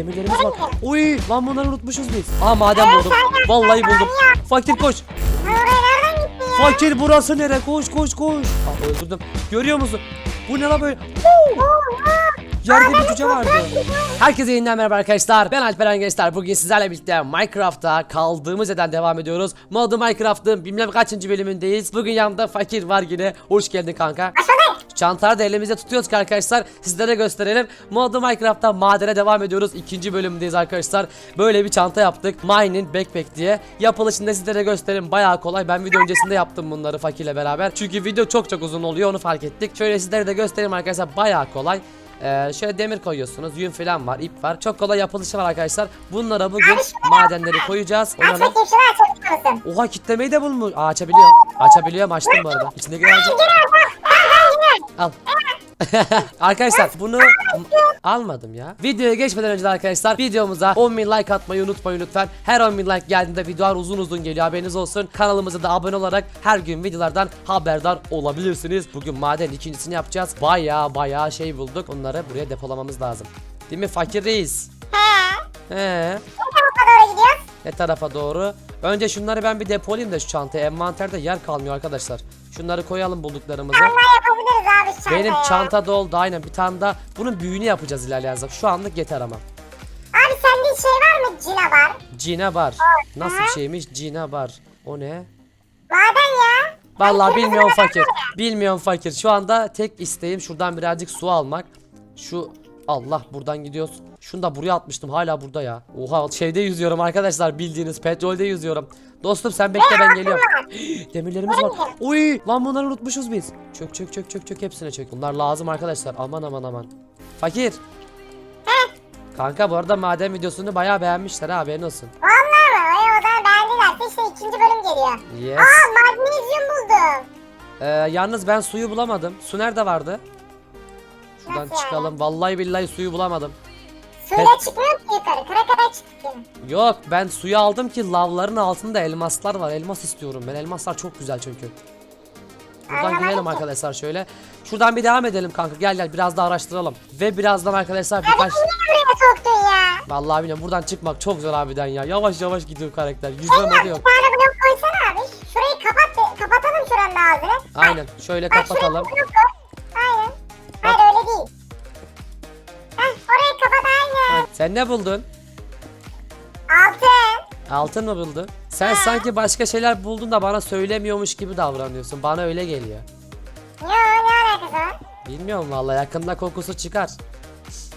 demirlerimiz var. Uy lan bunları unutmuşuz biz. Aa maden buldum. Vallahi buldum. Fakir koş. Lan? Fakir burası nere? Koş koş koş. Aa öldürdüm. Görüyor musun? Bu ne la böyle? Yerde bir cüce vardı. Herkese yeniden merhaba arkadaşlar. Ben Alperen Gençler. Bugün sizlerle birlikte Minecraft'ta kaldığımız yerden devam ediyoruz. Modu Minecraft'ın bilmem kaçıncı bölümündeyiz. Bugün yanımda Fakir var yine. Hoş geldin kanka. Çantaları da elimizde tutuyoruz ki arkadaşlar. Sizlere gösterelim. Modu Minecraft'ta madene devam ediyoruz. İkinci bölümdeyiz arkadaşlar. Böyle bir çanta yaptık. Mining Backpack diye. Yapılışını da sizlere göstereyim. Bayağı kolay. Ben video öncesinde yaptım bunları fakirle beraber. Çünkü video çok çok uzun oluyor. Onu fark ettik. Şöyle sizlere de göstereyim arkadaşlar. Bayağı kolay. Ee, şöyle demir koyuyorsunuz. Yün falan var. ip var. Çok kolay yapılışı var arkadaşlar. Bunlara bugün madenleri koyacağız. Onlara... bakayım şunu açabiliyor musun? Oha kitlemeyi de bulmuş. Aa, açabiliyorum. Açabiliyorum. Açtım bu arada. İçindeki alacağım. Al. arkadaşlar bunu almadım ya. Videoya geçmeden önce de arkadaşlar videomuza 10.000 like atmayı unutmayın lütfen. Her 10.000 like geldiğinde videolar uzun uzun geliyor haberiniz olsun. Kanalımıza da abone olarak her gün videolardan haberdar olabilirsiniz. Bugün maden ikincisini yapacağız. Baya baya şey bulduk. Onları buraya depolamamız lazım. Değil mi fakir reis? He. He. Bu tarafa doğru gidiyoruz. Ne tarafa doğru? Önce şunları ben bir depolayayım da şu çantaya. Envanterde yer kalmıyor arkadaşlar. Şunları koyalım bulduklarımızı. Allah yapabiliriz abi şu çantayı. Benim çanta doldu aynen bir tane daha. Bunun büyüğünü yapacağız ilerleyen zaman. Şu anlık yeter ama. Abi sende şey var mı? Cina var. Cine bar. Nasıl bir şeymiş? Cine bar. O ne? Maden ya. Vallahi bilmiyorum fakir. Bilmiyorum fakir. Şu anda tek isteğim şuradan birazcık su almak. Şu Allah buradan gidiyoruz. Şunu da buraya atmıştım hala burada ya. Oha şeyde yüzüyorum arkadaşlar bildiğiniz petrolde yüzüyorum. Dostum sen bekle ben geliyorum. Demirlerimiz var. Uy lan bunları unutmuşuz biz. Çök çök çök çök çök hepsine çök. Bunlar lazım arkadaşlar. Aman aman aman. Fakir. Kanka bu arada maden videosunu bayağı beğenmişler ha haberin olsun. Vallahi mı? Ay, o zaman beğendilerse işte ikinci bölüm geliyor. Yes. Aa magnezyum buldum. Ee, yalnız ben suyu bulamadım. Su nerede vardı? Şuradan Nasıl yani? çıkalım. Vallahi billahi suyu bulamadım. Suyla çıkmıyor ki yukarı. Kıra kıra çıktım. Yok ben suyu aldım ki lavların altında elmaslar var. Elmas istiyorum ben. Elmaslar çok güzel çünkü. Buradan Anlamadım gidelim ki. arkadaşlar şöyle. Şuradan bir devam edelim kanka. Gel gel biraz daha araştıralım. Ve birazdan arkadaşlar birkaç... Niye buraya soktun ya? Vallahi bilmiyorum buradan çıkmak çok zor abiden ya. Yavaş yavaş gidiyor karakter. Yüzme modu Bir yok. tane blok koysana abi. Şurayı kapat, kapatalım şuranın ağzını. Aynen şöyle Bak şuraya kapatalım. blok koy. Sen ne buldun? Altın. Altın mı buldun? Sen sanki başka şeyler buldun da bana söylemiyormuş gibi davranıyorsun. Bana öyle geliyor. Yo ne alakası var? Bilmiyorum vallahi yakında kokusu çıkar.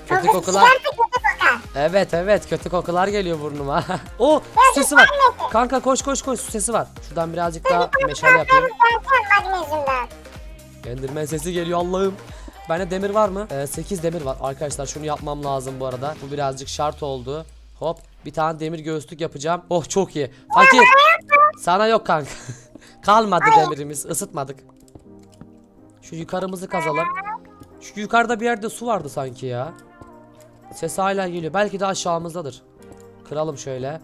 Kötü Kokusu kokular. çıkarsa kötü kokar. Evet evet kötü kokular geliyor burnuma. o su sesi var. Kanka koş koş koş su sesi var. Şuradan birazcık daha meşale yapayım. Ben sen magnezyumdan. Enderman sesi geliyor Allah'ım. Bende demir var mı? Ee, 8 demir var. Arkadaşlar şunu yapmam lazım bu arada. Bu birazcık şart oldu. Hop bir tane demir göğüslük yapacağım. Oh çok iyi. Fakir. Sana yok kanka. Kalmadı demirimiz. ısıtmadık. Şu yukarımızı kazalım. Şu yukarıda bir yerde su vardı sanki ya. Ses hala geliyor. Belki de aşağımızdadır. Kıralım şöyle.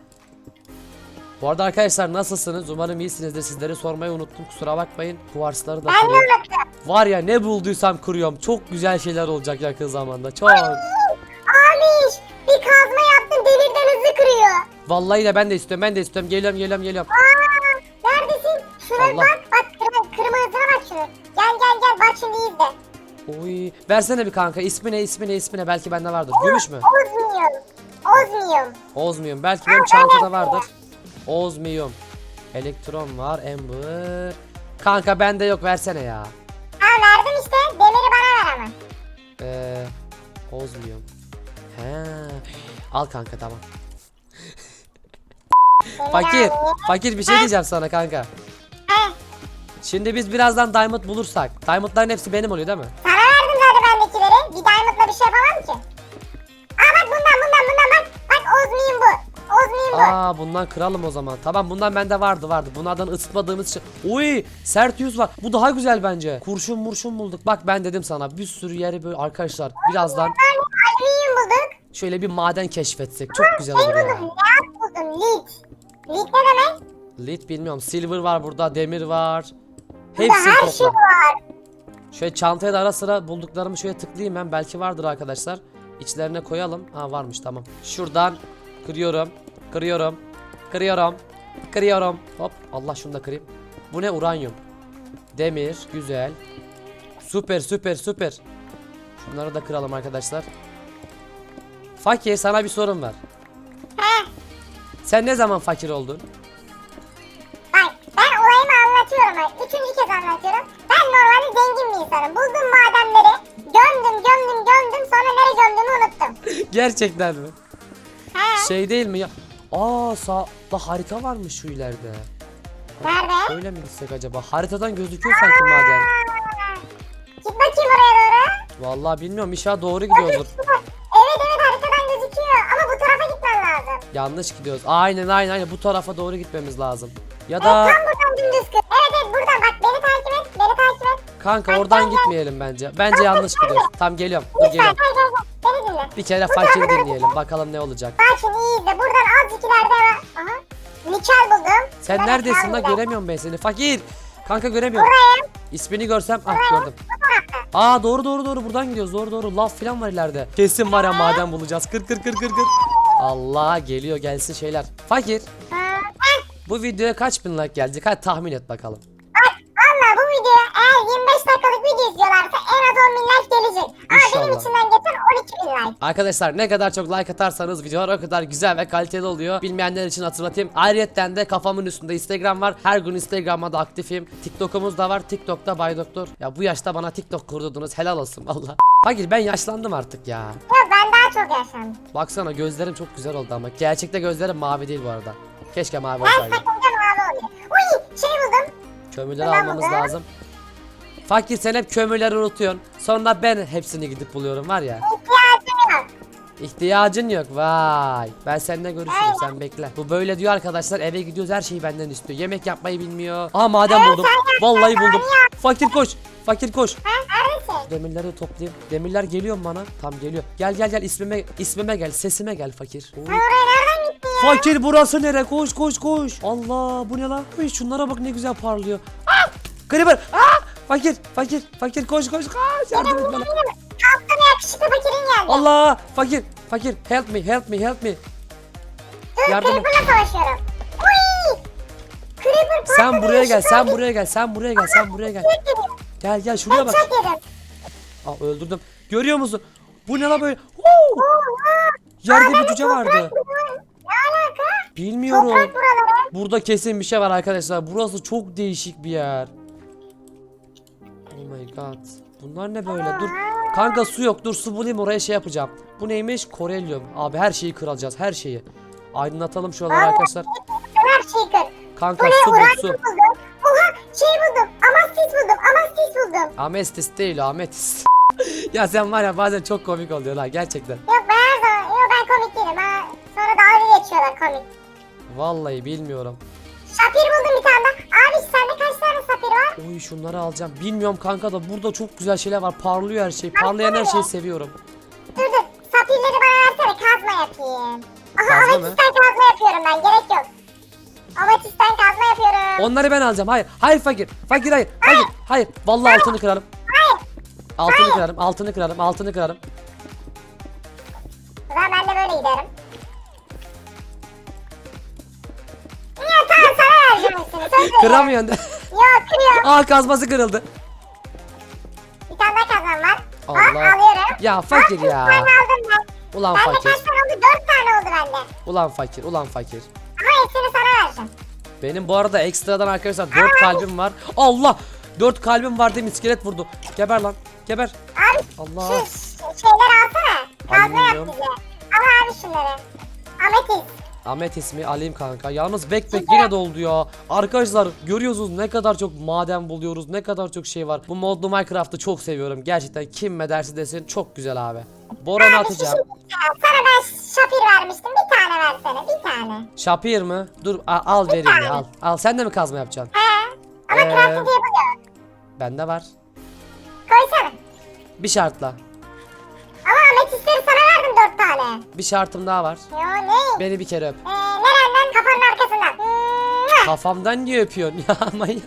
Bu arada arkadaşlar nasılsınız? Umarım iyisinizdir. Sizleri sormayı unuttum. Kusura bakmayın. Kuvarsları da kırıyorum. Var ya ne bulduysam kırıyorum. Çok güzel şeyler olacak yakın zamanda. Çok. Abiş bir kazma yaptım demirden hızlı kırıyor. Vallahi de ben de istiyorum. Ben de istiyorum. Geliyorum geliyorum geliyorum. Aa, neredesin? Şuna Allah. bak bak kırma, hızına bak şunu. Gel gel gel bak şimdi izle. Oy. Versene bir kanka. İsmi ne ismi ne ismi ne? Belki bende vardır. Gümüş mü? Ozmiyum. Ozmiyum. Ozmiyum. Belki benim çantada vardır. Ozmiyum. Elektron var. Ember. Kanka bende yok. Versene ya. Verdim işte. Demiri bana ver ama. Ee, Ozmiyum. He. Al kanka tamam. Demir Fakir. abi. Fakir bir şey diyeceğim sana kanka. Heh, Şimdi biz birazdan diamond bulursak. Diamondların hepsi benim oluyor değil mi? Sana verdim zaten bendekileri. Bir diamondla bir şey yapamam ki. Bu. Aa bundan kıralım o zaman. Tamam bundan bende vardı vardı. Bunlardan ısıtmadığımız için. Uy sert yüz var. Bu daha güzel bence. Kurşun murşun bulduk. Bak ben dedim sana bir sürü yeri böyle arkadaşlar. Birazdan Ben alüminyum bulduk. şöyle bir maden keşfetsek. Çok güzel Şey olur ya. buldum. Lead buldum. Lead. Lead ne demek? Lit bilmiyorum. Silver var burada. Demir var. Burada Hepsini her şey topla. var. Şöyle çantaya da ara sıra bulduklarımı şöyle tıklayayım ben. Belki vardır arkadaşlar. İçlerine koyalım. Ha varmış tamam. Şuradan kırıyorum. Kırıyorum. Kırıyorum. Kırıyorum. Hop Allah şunu da kırayım. Bu ne uranyum? Demir güzel. Süper süper süper. Şunları da kıralım arkadaşlar. Fakir sana bir sorum var. He. Sen ne zaman fakir oldun? Bak ben olayımı anlatıyorum. Üçüncü kez anlatıyorum. Ben normalde zengin bir insanım. Buldum madenleri. Gömdüm gömdüm gömdüm. Sonra nereye gömdüğümü unuttum. Gerçekten mi? He. Şey değil mi ya? Aa sağda harita varmış şu ileride. Nerede? Öyle mi gitsek acaba? Haritadan gözüküyor sanki maden. Aa, Git bakayım oraya doğru. Vallahi bilmiyorum inşallah doğru gidiyordur. Evet evet haritadan gözüküyor. Ama bu tarafa gitmen lazım. Yanlış gidiyoruz. Aynen aynen aynen bu tarafa doğru gitmemiz lazım. Ya Evet da tam buradan dümdüz kır. Evet evet buradan bak beni takip et. Beni takip et. kanka oradan gitmeyelim bence. Bence yanlış gidiyoruz. Tam geliyorum. Dur geliyorum. gel gel gel. Beni dinle. Bir kere fakir dinleyelim. Bakalım ne olacak. Bak şimdi iyi izle. Buradan azıcık ileride var. Aha. Nikel buldum. Sen Şurada neredesin la nikel buldum. göremiyorum ben seni. Fakir. Kanka göremiyorum. Buradayım. İsmini görsem ah gördüm. Aa doğru doğru doğru buradan gidiyoruz. Doğru doğru. Lav falan var ileride. Kesin var ya maden bulacağız. Kır kır kır kır kır. Allah geliyor gelsin şeyler. Fakir. Bu videoya kaç bin like gelecek? Hadi tahmin et bakalım. Gelecek. Ama benim içinden geçen 12 bin like. Arkadaşlar ne kadar çok like atarsanız videolar o kadar güzel ve kaliteli oluyor. Bilmeyenler için hatırlatayım. Ayrıyetten de kafamın üstünde Instagram var. Her gün Instagram'da da aktifim. TikTok'umuz da var. TikTok'ta Bay Doktor. Ya bu yaşta bana TikTok kurdurdunuz. Helal olsun valla. Fakir ben yaşlandım artık ya. Yok ben daha çok yaşlandım. Baksana gözlerim çok güzel oldu ama. Gerçekte gözlerim mavi değil bu arada. Keşke mavi Ben olsaydı. sakınca mavi oluyor. Uy şey buldum. Kömürleri almamız mı? lazım. Fakir sen hep kömürleri unutuyorsun. Sonra ben hepsini gidip buluyorum var ya. İhtiyacım yok. İhtiyacın yok vay. Ben seninle görüşürüm sen bekle. Bu böyle diyor arkadaşlar eve gidiyoruz her şeyi benden istiyor. Yemek yapmayı bilmiyor. Aa maden buldum. Vallahi buldum. Fakir koş. Fakir koş. Demirleri toplayayım. Demirler geliyor mu bana? Tam geliyor. Gel gel gel ismime ismime gel. Sesime gel fakir. Fakir burası nere? Koş koş koş. Allah bu ne lan? Şunlara bak ne güzel parlıyor. Creeper. Ah! Fakir fakir fakir koş koş koş. Yardım et bana. Kalktım yakışıklı fakirin geldi. Allah fakir fakir help me help me help me. Dur yardım. Creeper'la savaşıyorum. Uy! Creeper Sen buraya gel, sen buraya gel, sen buraya gel, sen buraya gel. Gel gel şuraya bak. Aa öldürdüm. Görüyor musun? Bu ne la böyle? Oha! Yerde bir cüce vardı. bu. Ne alaka? Bilmiyorum. Toprak buraları. Burada kesin bir şey var arkadaşlar. Burası çok değişik bir yer. My god. Bunlar ne böyle? Dur. Kanka su yok. Dur su bulayım oraya şey yapacağım. Bu neymiş? Korelyum. Abi her şeyi kıracağız. Her şeyi. Aydınlatalım şuraları arkadaşlar. Her şeyi kır. Kanka ne? su bul su. buldum. Oha şey buldum. Amastis buldum. Amastis buldum. Ametist değil o ya sen var ya bazen çok komik oluyor ha gerçekten. Yok ben her zaman. Yok ben komik değilim. Ha. Sonra dalga geçiyorlar komik. Vallahi bilmiyorum. Oy şunları alacağım. Bilmiyorum kanka da burada çok güzel şeyler var. Parlıyor her şey. Parlayan her şeyi seviyorum. Dur dur. Sapirleri bana versene kazma yapayım. Aha Kazma mı? kazma yapıyorum ben. Gerek yok. Ametisten kazma yapıyorum. Onları ben alacağım. Hayır. Hayır fakir. Fakir hayır. Hayır. Hayır. Vallahi altını kırarım. Hayır. Altını kırarım. Altını kırarım. Altını kırarım. O zaman ben de böyle giderim. Ya tamam sana vereceğim. Söz veriyorum. Kıramıyorsun. Yok kırıyorum. Aa kazması kırıldı. Bir tane daha kazmam var. Allah. alıyorum. Ya fakir üç ya. tane aldım ben. Ulan Bende fakir. kaç tane oldu? Dört tane oldu bende. Ulan fakir. Ulan fakir. Ama hepsini sana vereceğim. Benim bu arada ekstradan arkadaşlar 4 kalbim var. Allah! 4 kalbim var diye iskelet vurdu. Geber lan. Geber. Abi Allah. şu şeyleri alsana. Kazma yap bize. Al abi şunları. Ametist. Ahmet ismi alayım kanka. Yalnız backpack yine doldu ya. Arkadaşlar görüyorsunuz ne kadar çok maden buluyoruz. Ne kadar çok şey var. Bu modlu Minecraft'ı çok seviyorum. Gerçekten kim ne dersi desin çok güzel abi. Boran'ı Abi şu atacağım. şey- Sana ben şapir vermiştim. Bir tane versene. Bir tane. Şapir mı? Dur a- al vereyim ya al. Al sen de mi kazma yapacaksın? He. Ama Ee, crafting yapılıyor. Bende var. Koysana. Bir şartla. Ama ametistleri sana verdim dört tane. Bir şartım daha var. Yo ne? Beni bir kere öp. Ee, nereden? Kafanın arkasından. Mua! Kafamdan niye öpüyorsun ya amayı?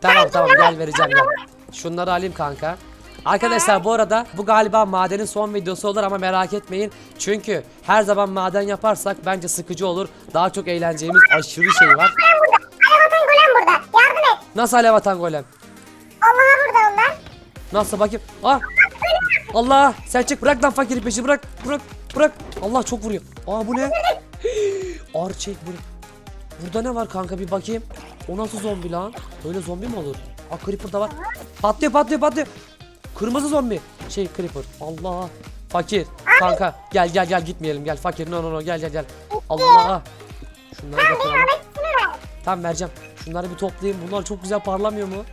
tamam tamam gel vereceğim gel. Şunları alayım kanka. Arkadaşlar bu arada bu galiba madenin son videosu olur ama merak etmeyin. Çünkü her zaman maden yaparsak bence sıkıcı olur. Daha çok eğleneceğimiz aşırı şey var. Golem burada. Alev atan golem burada. Yardım et. Nasıl alev atan golem? Allah'a burada onlar. Nasıl bakayım? Ah! Allah! Sen çık bırak lan fakiri peşi bırak. Bırak. Bırak. Allah çok vuruyor. Aa bu ne? Ağır çek bunu. Burada ne var kanka bir bakayım. O nasıl zombi lan? Böyle zombi mi olur? Aa creeper da var. Patlıyor patlıyor patlıyor. Kırmızı zombi. Şey creeper. Allah. Fakir. Kanka gel gel gel gitmeyelim gel fakir. No no no gel gel gel. Allah. Şunları da koyalım. Tamam vereceğim. Şunları bir toplayayım. Bunlar çok güzel parlamıyor mu?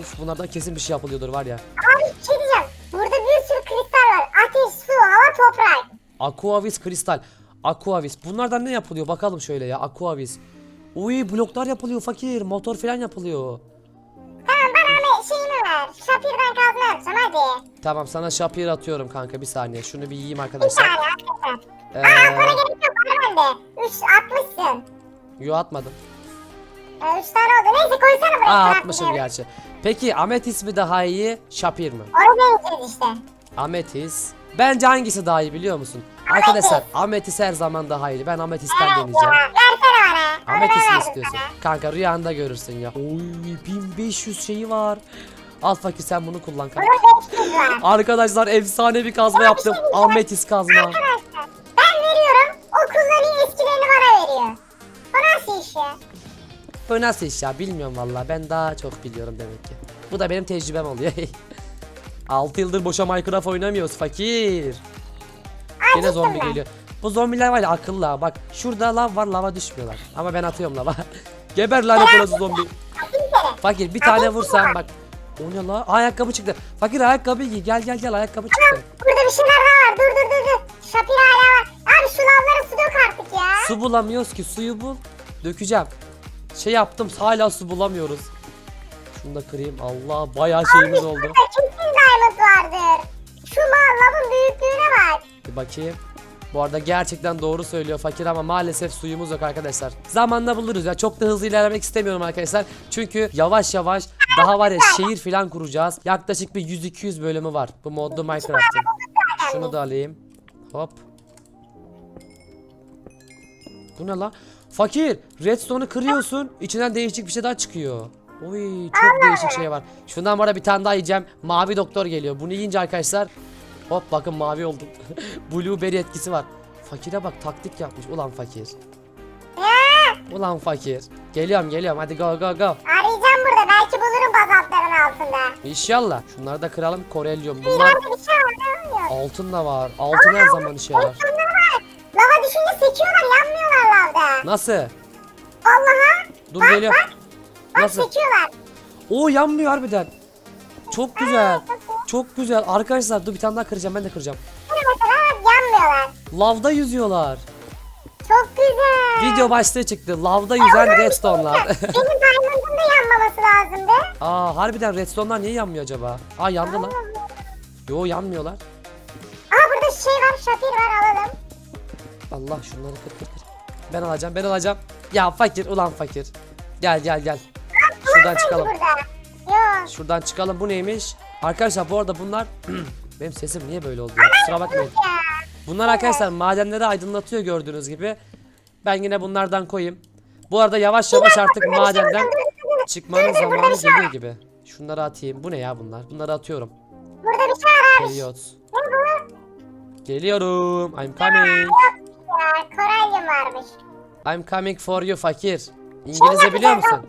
Uf bunlardan kesin bir şey yapılıyordur var ya. Abi bir şey diyeceğim. Burada bir sürü kristal var. Ateş, su, hava, toprak. Aquavis kristal. Aquavis. Bunlardan ne yapılıyor? Bakalım şöyle ya. Aquavis. Uy bloklar yapılıyor fakir. Motor falan yapılıyor. Tamam bana Ahmet şeyimi ver. Şapirden kazma yapacağım hadi. Tamam sana şapir atıyorum kanka bir saniye. Şunu bir yiyeyim Bir arkadaşlar. tane arkadaşlar. Ee, Aa bana gerek yok var bende. Üç atmışsın. yo atmadım. Ee, üç tane oldu. Neyse koysana buraya. Aa atmışım gerçi. Peki Ametis mi daha iyi? Şapir mi? Onu deneyeceğiz işte. Ametis. Bence hangisi daha iyi biliyor musun? Arkadaşlar Ametis her zaman daha iyi. Ben Ametis'ten Evet deneyeceğim. ya. Versene bana. Ametis mi istiyorsun? sana. Kanka rüyanda görürsün ya. Oy 1500 şeyi var. Al fakir sen bunu kullan kanka. Bunun 500 var. Arkadaşlar efsane bir kazma yaptım. Ametis kazma. Arkadaşlar ben veriyorum. O kullanıyor eskilerini bana veriyor. Bu nasıl iş ya? Bu nasıl iş ya bilmiyorum valla. Ben daha çok biliyorum demek ki. Bu da benim tecrübem oluyor. 6 yıldır boşa Minecraft oynamıyoruz fakir. Yine zombi geliyor. Bu zombiler var ya akıllı ha. Bak şurada lav var lava düşmüyorlar. Ama ben atıyorum lava. Geber lanet olası zombi. Fakir bir tane vursan bak. O ne la? Ayakkabı çıktı. Fakir ayakkabı giy. Gel gel gel ayakkabı çıktı. Burada bir şeyler daha var. Dur dur dur dur. Şapir hala var. Abi şu lavlara su dök artık ya. Su bulamıyoruz ki. Suyu bul. Dökeceğim. Şey yaptım hala su bulamıyoruz. Şunu da kırayım. Allah bayağı şeyimiz oldu. Burada diamond vardır. Şu mal lavın büyüklüğüne bak. Bir bakayım. Bu arada gerçekten doğru söylüyor fakir ama maalesef suyumuz yok arkadaşlar. Zamanla buluruz ya. Çok da hızlı ilerlemek istemiyorum arkadaşlar. Çünkü yavaş yavaş daha var ya şehir falan kuracağız. Yaklaşık bir 100-200 bölümü var bu modlu Minecraft'ın. Şunu da alayım. Hop. Bu ne la? Fakir, redstone'u kırıyorsun. içinden değişik bir şey daha çıkıyor. Oy çok değişik şey var. Şundan bana bir tane daha yiyeceğim. Mavi doktor geliyor. Bunu yiyince arkadaşlar hop bakın mavi oldum. Blueberry etkisi var. Fakire bak taktik yapmış. Ulan fakir. Ulan fakir. Geliyorum geliyorum hadi go go go. arayacağım burada. Belki bulurum bazaltların altında. İnşallah. Şunları da kıralım. Korelyum. Bunlar İleride bir şey var. Altın da var. Altın her zaman işe yarar. Bak. Lava düşünce sekiyorlar. Yanmıyorlar lavda. Nasıl? Allah'a. Dur bak, geliyor. Bak, bak Nasıl? sekiyorlar. Oo yanmıyor harbiden. Çok güzel. Çok güzel. Arkadaşlar dur bir tane daha kıracağım. Ben de kıracağım. Şöyle mesela bak yanmıyorlar. Lavda yüzüyorlar. Çok güzel. Video başlığı çıktı. Lavda yüzen redstone'lar. Benim diamond'ım da yanmaması lazımdı. Aa harbiden redstone'lar niye yanmıyor acaba? Aa yandı lan. Yo yanmıyorlar. Aa burada şey var. Şapir var alalım. Allah şunları kır kır kır. Ben alacağım ben alacağım. Ya fakir ulan fakir. Gel gel gel. Şuradan çıkalım. Yok. Şuradan çıkalım. Bu neymiş? Arkadaşlar bu arada bunlar benim sesim niye böyle oldu ya? Kusura bakmayın. Bunlar arkadaşlar madenleri aydınlatıyor gördüğünüz gibi. Ben yine bunlardan koyayım. Bu arada yavaş yavaş artık madenden çıkmanın zamanı geliyor gibi. Şunları atayım. Bu ne ya bunlar? Bunları atıyorum. Burada bir şey var. Bu? Geliyorum. I'm coming. Koralyum varmış. I'm coming for you fakir. İngilizce biliyor musun?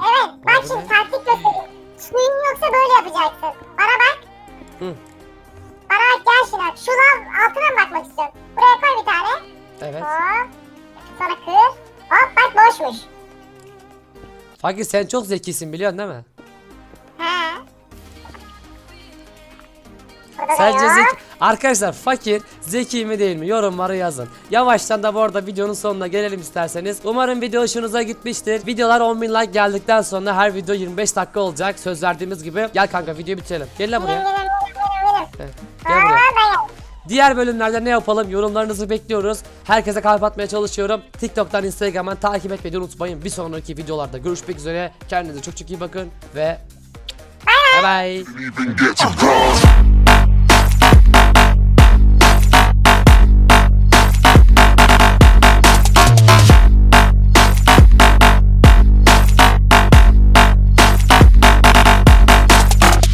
Evet bak şimdi taktik göstereyim. Suyun yoksa böyle yapacaksın. Bana bak. Hı. Bana bak gel şimdi bak. Şu lav altına mı bakmak istiyorum? Buraya koy bir tane. Evet. Hop. Sonra kır. Hop bak boşmuş. Fakir sen çok zekisin biliyorsun değil mi? He. Burada da yok. Arkadaşlar fakir zeki mi değil mi yorumlara yazın. Yavaştan da bu arada videonun sonuna gelelim isterseniz. Umarım video hoşunuza gitmiştir. Videolar 10.000 like geldikten sonra her video 25 dakika olacak. Söz verdiğimiz gibi. Gel kanka videoyu bitirelim. Gel lan buraya. Gel buraya. Diğer bölümlerde ne yapalım yorumlarınızı bekliyoruz. Herkese kalp atmaya çalışıyorum. TikTok'tan Instagram'dan takip etmeyi unutmayın. Bir sonraki videolarda görüşmek üzere. Kendinize çok çok iyi bakın ve Bay bay. bay.